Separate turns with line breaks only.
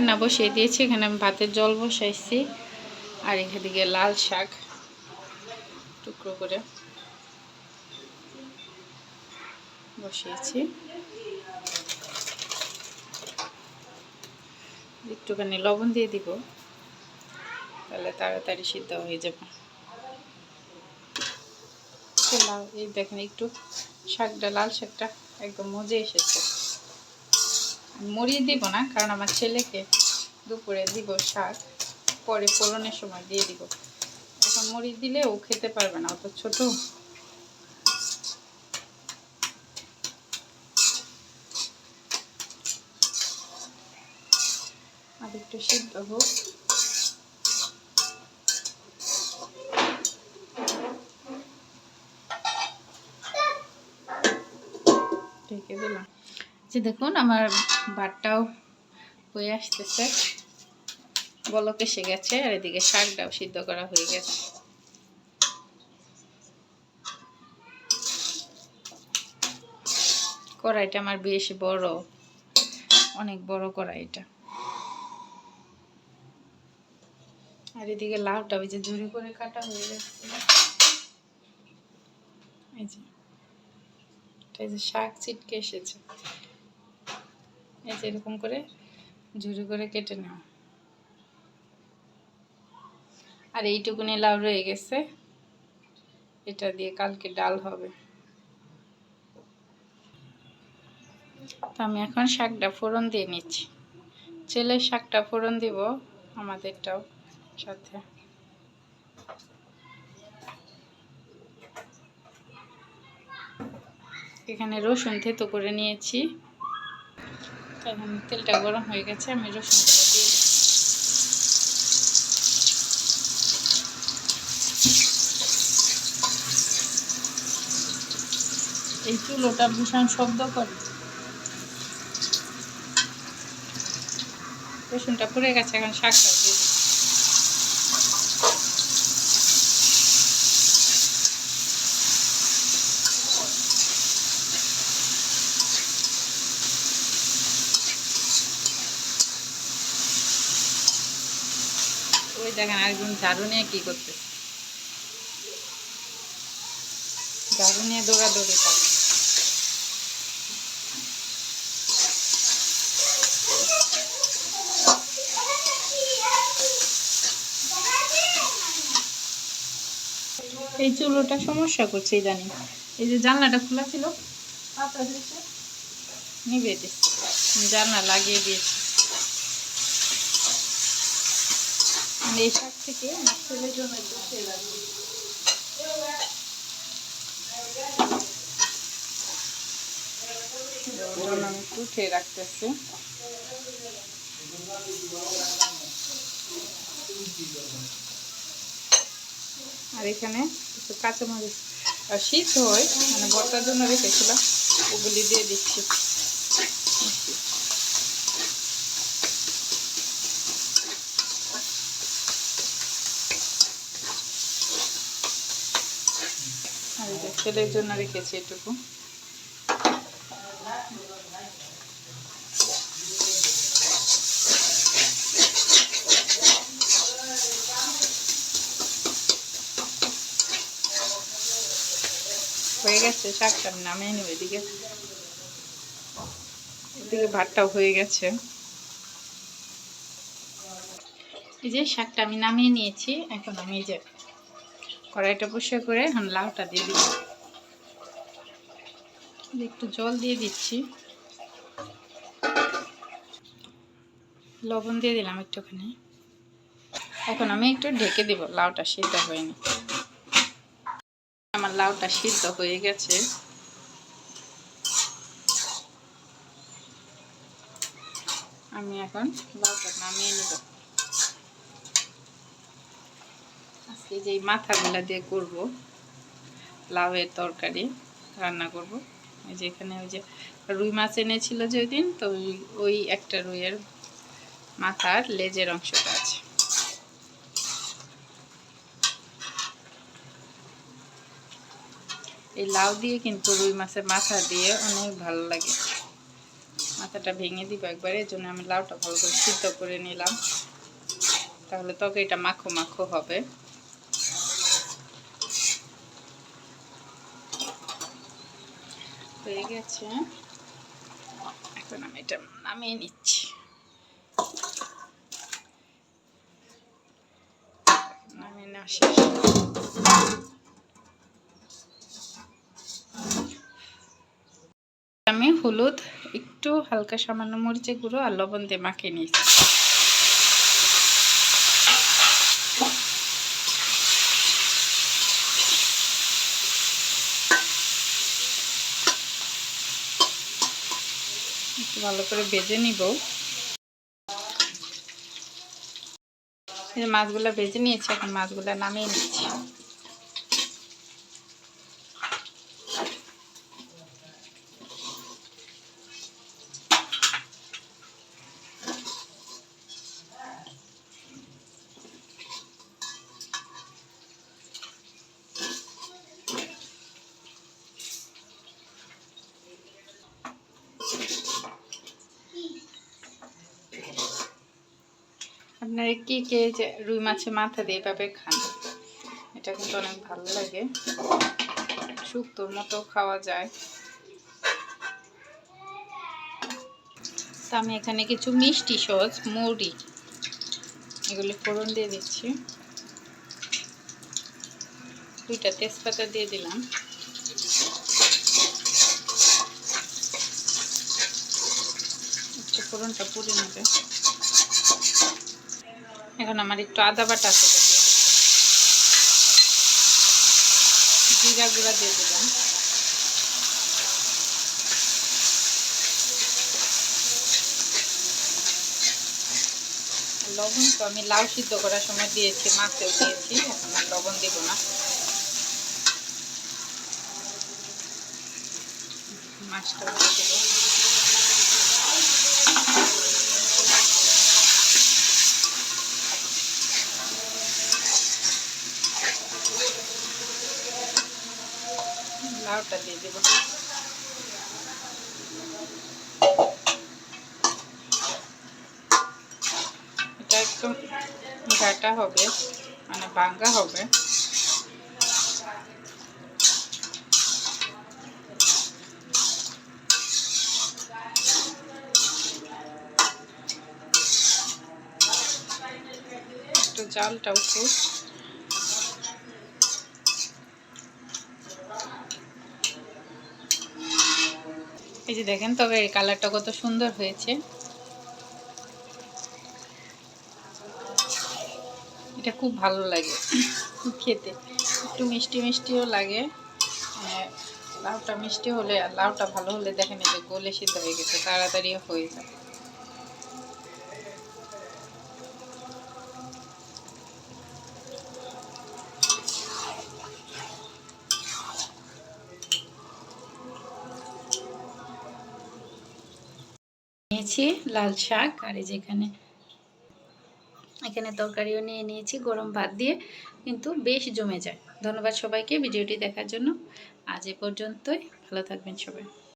রান্না বসিয়ে দিয়েছি, এখানে আমি ভাতের জল বসাইছি, আর এখানে লাল শাক, টুকরো করে বসিয়েছি। একটুখানি লবণ দিয়ে দিব, তাহলে তাড়াতাড়ি সিদ্ধ হয়ে যাবে। তো লাল এই দেখেন একটু শাকটা, লাল শাকটা একদম মজে এসেছে। মরিয়ে দিব না, কারণ আমার ছেলেকে দুপুরে দিব শাক, পরে ফোড়নের সময় দিয়ে দিব। এখন মরিচ দিলে ও খেতে পারবে না অত ছোট। আর একটু সিদ্ধ হোক। ঢেকে দিলাম। যে দেখুন, আমার ভাতটাও হয়ে আসতেছে। বলক এসে গেছে, আর এদিকে শাকটাও সিদ্ধ করা হয়ে গেছে। কড়াইটা আমার বেশ বড়, অনেক বড় কড়াইটা আর এদিকে লাউটা ওই যে ঝুড়ি করে কাটা হয়ে যাচ্ছে। এই যে। এই যে শাক ছিটকে এসেছে। এই যে এরকম করে ঝুড়ি করে কেটে নাও। আর এইটুকুনি লাউ রয়ে গেছে। এটা দিয়ে কালকে ডাল হবে। তো আমি এখন শাকটা ফোড়ন দিয়ে নিচ্ছি। ছেলের শাকটা ফোড়ন দিব আমাদেরটাও সাথে। এখানে রসুন থেতো করে নিয়েছি। এখন তেলটা গরম হয়ে গেছে, আমি রসুনটা এই চুলোটা ভীষণ শব্দ করে। রসুনটা পুড়ে গেছে, এখন শাকটা দিয়ে দেখেন একজন ঝাড়ু নিয়ে কি করতে ঝাড়ু নিয়ে দৌড়াদৌড়ি করে। এই চুলোটা সমস্যা করছে ইদানিং। এই যে জানলাটা খোলা ছিল নিবে জানলা লাগিয়ে দিয়েছি। এই শাক থেকে ছেলের জন্য একটু একটু খেয়ে রাখতেছি। আর এখানে কিছু কাঁচামরিচ শীত হয় মানে বর্তার জন্য রেখেছিলাম, ওগুলি দিয়ে দিচ্ছি আর এই যে ছেলের জন্য রেখেছি এটুকু। হয়ে গেছে শাকটা নামিয়ে নেব এদিকে। এদিকে ভাতটাও হয়ে গেছে। এই যে শাকটা আমি নামিয়ে নিয়েছি, এখন আমি যে কড়াইটা পরিষ্কার করে এখন লাউটা দিয়ে দিব একটু জল দিয়ে দিচ্ছি। লবণ দিয়ে দিলাম একটুখানি। এখন আমি একটু ঢেকে দিব, লাউটা সিদ্ধ হয়নি। আমার লাউটা সিদ্ধ হয়ে গেছে। আমি এখন লাউটা নামিয়ে নেব। আজকে যে মাথাগুলা দিয়ে করব, লাউয়ের তরকারি রান্না করব। এই যে এখানে ওই যে রুই মাছ এনেছিল যে ওই দিন তো ওই ওই একটা রুইয়ের মাথার লেজের অংশটা আছে। এই লাউ দিয়ে কিন্তু রুই মাছের মাথা দিয়ে অনেক ভালো লাগে। মাথাটা ভেঙে দিব একবার এর জন্য আমি লাউটা ভালো করে সিদ্ধ করে নিলাম। তাহলে তবে এটা মাখো মাখো হবে। হয়ে গেছে। এখন আমি এটা নামিয়ে নিচ্ছি। আমি হলুদ, একটু হালকা সামান্য মরিচের গুঁড়ো আর লবণ দিয়ে মাখিয়ে নিয়েছি। একটু ভালো করে ভেজে নিব। মাছগুলো ভেজে নিয়েছি এখন মাছগুলো নামিয়ে নিচ্ছি। আপনারা কি কে রুই মাছের মাথা দিয়ে এভাবে খান? এটা কিন্তু অনেক ভালো লাগে। শুক্তোর মতো খাওয়া যায়। তো আমি এখানে কিছু মিষ্টি সস, মুড়ি এগুলি ফোড়ন দিয়ে দিচ্ছি। দুইটা তেজপাতা দিয়ে দিলাম। ফোড়নটা পুড়ে নেবে। এখন আমার একটু আদা বাটা দিয়ে দিলাম। জিরা গুঁড়া দিয়ে দিলাম। লবণ তো আমি লাউ সিদ্ধ করার সময় দিয়েছি, মাছেও দিয়েছি, এখন লবণ দিব না। মাছটাও দিয়ে দেবো লাউটা দিয়ে দেবো এটা একদম ঘাটা হবে মানে ভাঙ্গা হবে একটু জালটা উঠুক এই যে দেখেন, তবে এই কালারটা কত সুন্দর হয়েছে। এটা খুব ভালো লাগে খেতে। একটু মিষ্টি মিষ্টিও লাগে। মানে লাউটা মিষ্টি হলে আর লাউটা ভালো হলে দেখেন যে গোলে সিদ্ধ হয়ে গেছে তাড়াতাড়ি হয়ে যায় নিয়েছি লাল শাক আর এই যেখানে এখানে তরকারিও নিয়ে নিয়েছি, গরম ভাত দিয়ে, কিন্তু বেশ জমে যায়। ধন্যবাদ সবাইকে ভিডিওটি দেখার জন্য। আজ এ পর্যন্তই, ভালো থাকবেন সবাই।